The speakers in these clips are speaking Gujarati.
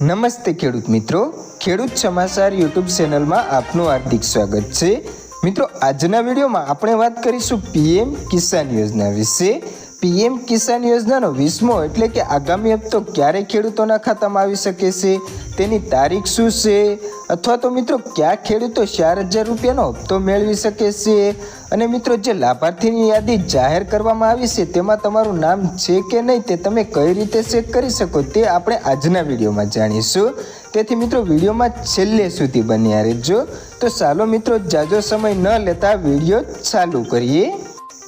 નમસ્તે ખેડૂત મિત્રો. ખેડૂત સમાચાર યુટ્યુબ ચેનલમાં આપનું હાર્દિક સ્વાગત છે. મિત્રો, આજના વિડીયોમાં આપણે વાત કરીશું પીએમ કિસાન યોજના વિશે. પીએમ કિસાન યોજનાનો વીસમો એટલે કે આગામી હપ્તો ક્યારે ખેડૂતોના ખાતામાં આવી શકે છે? તેની તારીખ શું છે? અથવા તો મિત્રો, કયા ખેડૂતો ચાર હજાર રૂપિયાનો હપ્તો મેળવી શકે છે? અને મિત્રો, જે લાભાર્થીની યાદી જાહેર કરવામાં આવી છે, તેમાં તમારું નામ છે કે નહીં તે તમે કઈ રીતે ચેક કરી શકો તે આપણે આજના વિડીયોમાં જાણીશું. તેથી મિત્રો, વિડીયોમાં છેલ્લે સુધી બન્યા રહેજો. તો ચાલો મિત્રો, જાજો સમય ન લેતા વીડિયો ચાલુ કરીએ.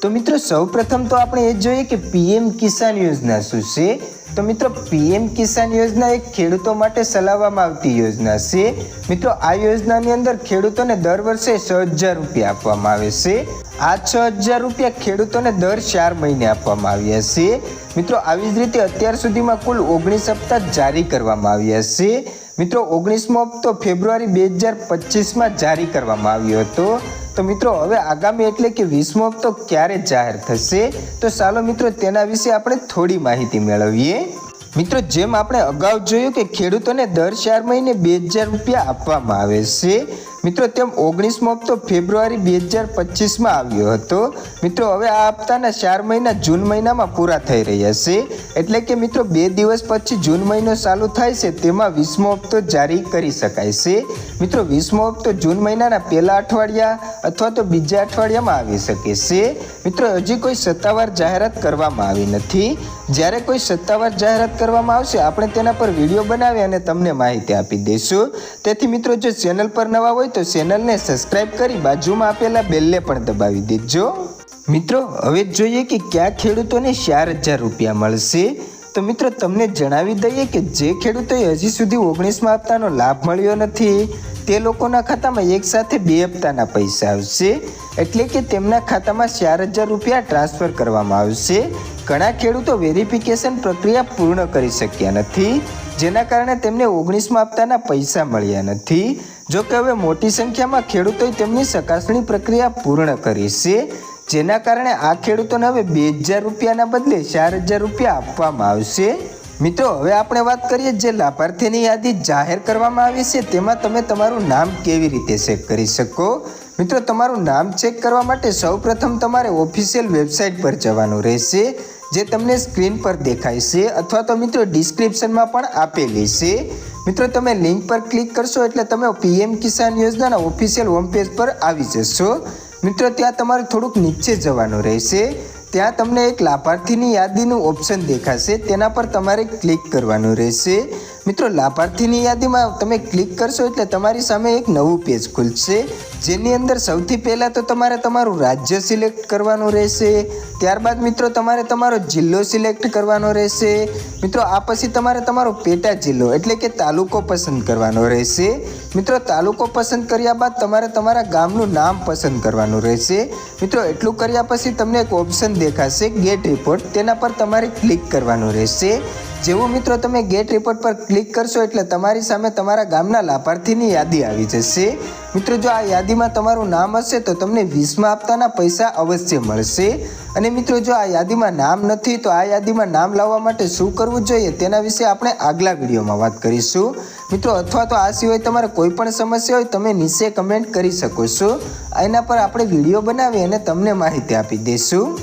તો મિત્રો, સૌપ્રથમ તો આપણે એ જોઈએ કે પીએમ કિસાન યોજના શું છે? તો મિત્રો, પીએમ કિસાન યોજના એક ખેડૂતો માટે ચલાવવામાં આવતી યોજના છે. મિત્રો, આ યોજનાની અંદર ખેડૂતોને દર વર્ષે છ હજાર રૂપિયા આપવામાં આવે છે. આ છ હજાર રૂપિયા ખેડૂતોને દર ચાર મહિને આપવામાં આવ્યા છે. મિત્રો, આવી જ રીતે અત્યાર સુધીમાં કુલ ઓગણીસ હપ્તા જારી કરવામાં આવ્યા છે. મિત્રો, ઓગણીસમો હપ્તો ફેબ્રુઆરી બે હજાર પચીસમાં જારી કરવામાં આવ્યો હતો. તો મિત્રો, હવે આગામી એટલે કે વીસમો હપ્તો ક્યારે જાહેર થશે? તો ચાલો મિત્રો, તેના વિશે આપણે થોડી માહિતી મેળવીએ. મિત્રો, જેમ આપણે અગાઉ જોયું કે ખેડૂતોને દર ચાર મહિને બે હજાર રૂપિયા આપવામાં આવે છે, મિત્રો, તેમ ઓગણીસમો હપ્તો ફેબ્રુઆરી બે હજાર પચીસમાં આવ્યો હતો. મિત્રો, હવે આ હપ્તાના ચાર મહિના જૂન મહિનામાં પૂરા થઈ રહ્યા છે. એટલે કે મિત્રો, બે દિવસ પછી જૂન મહિનો ચાલુ થાય છે, તેમાં વીસમો હપ્તો જારી કરી શકાય છે. મિત્રો, વીસમો હપ્તો જૂન મહિનાના પહેલા અઠવાડિયા અથવા તો બીજા અઠવાડિયામાં આવી શકે છે. મિત્રો, હજી કોઈ સત્તાવાર જાહેરાત કરવામાં આવી નથી. જ્યારે કોઈ સત્તાવાર જાહેરાત કરવામાં આવશે, આપણે તેના પર વીડિયો બનાવી અને તમને માહિતી આપી દઈશું. તેથી મિત્રો, જો ચેનલ પર નવા હોય તો ચેનલને સબસ્ક્રાઇબ કરી બાજુમાં આપેલા બેલને પણ દબાવી દેજો. મિત્રો, હવે જોઈએ કે કયા ખેડૂતોને ચાર હજાર રૂપિયા મળશે. તો મિત્રો તમને જણાવી દઈએ કે જે ખેડૂતોએ હજી સુધી ઓગણીસમાં હપ્તાનો લાભ મળ્યો નથી, તે લોકોના ખાતામાં એક સાથે બે હપ્તાના પૈસા આવશે. એટલે કે તેમના ખાતામાં ચાર હજાર રૂપિયા ટ્રાન્સફર કરવામાં આવશે. ઘણા ખેડૂતો વેરિફિકેશન પ્રક્રિયા પૂર્ણ કરી શક્યા નથી, જેના કારણે તેમને ઓગણીસમાં હપ્તાના પૈસા મળ્યા નથી. જો કે હવે મોટી સંખ્યામાં ખેડૂતોએ તેમની ચકાસણી પ્રક્રિયા પૂર્ણ કરી છે. જેના કારણે આ ખેડૂતોને હવે બે હજાર રૂપિયાના બદલે ચાર હજાર રૂપિયા આપવામાં આવશે. મિત્રો, હવે આપણે વાત કરીએ જે લાભાર્થીની યાદી જાહેર કરવામાં આવી છે, તેમાં તમે તમારું નામ કેવી રીતે ચેક કરી શકો? મિત્રો, તમારું નામ ચેક કરવા માટે સૌપ્રથમ તમારે ઓફિશિયલ વેબસાઇટ પર જવાનું રહેશે. જે તમને સ્ક્રીન પર દેખાય છે અથવા તો મિત્રો ડિસ્ક્રિપ્શનમાં પણ આપેલી છે. મિત્રો, તમે લિંક પર ક્લિક કરશો એટલે તમે પીએમ કિસાન યોજનાના ઓફિશિયલ હોમ પેજ પર આવી જશો. મિત્રો, ત્યાં તમારે થોડુંક નીચે જવાનું રહેશે. ત્યાં તમને એક લાભાર્થીની યાદીનું ઓપ્શન દેખાશે. તેના પર તમારે ક્લિક કરવાનું રહેશે. મિત્રો, લાભાર્થીની યાદીમાં તમે ક્લિક કરશો એટલે તમારી સામે એક નવું પેજ ખુલશે, જેની અંદર સૌથી પહેલાં તો તમારે તમારું રાજ્ય સિલેક્ટ કરવાનું રહેશે, ત્યારબાદ મિત્રો તમારે તમારો જિલ્લો સિલેક્ટ કરવાનો રહેશે, મિત્રો આ પછી તમારે તમારો પેટા જિલ્લો એટલે કે તાલુકો પસંદ કરવાનો રહેશે, મિત્રો તાલુકો પસંદ કર્યા બાદ તમારે તમારા ગામનું નામ પસંદ કરવાનું રહેશે, મિત્રો એટલું કર્યા પછી તમને એક ઓપ્શન દેખાશે ગેટ રિપોર્ટ, તેના પર તમારે ક્લિક કરવાનું રહેશે, જેવું મિત્રો તમે ગેટ રિપોર્ટ પર ક્લિક કરશો એટલે તમારી સામે તમારા ગામના લાભાર્થીની યાદી આવી જશે. મિત્રો, જો આ યાદીમાં તમારું નામ હશે તો તમને વીસમાં આપતાના પૈસા અવશ્ય મળશે. અને મિત્રો, જો આ યાદીમાં નામ નથી તો આ યાદીમાં નામ લાવવા માટે શું કરવું જોઈએ તેના વિશે આપણે આગલા વિડીયોમાં વાત કરીશું. મિત્રો, અથવા તો આ સિવાય તમારે કોઈ પણ સમસ્યા હોય તમે નીચે કમેન્ટ કરી શકો છો. એના પર આપણે વીડિયો બનાવી અને તમને માહિતી આપી દઈશું.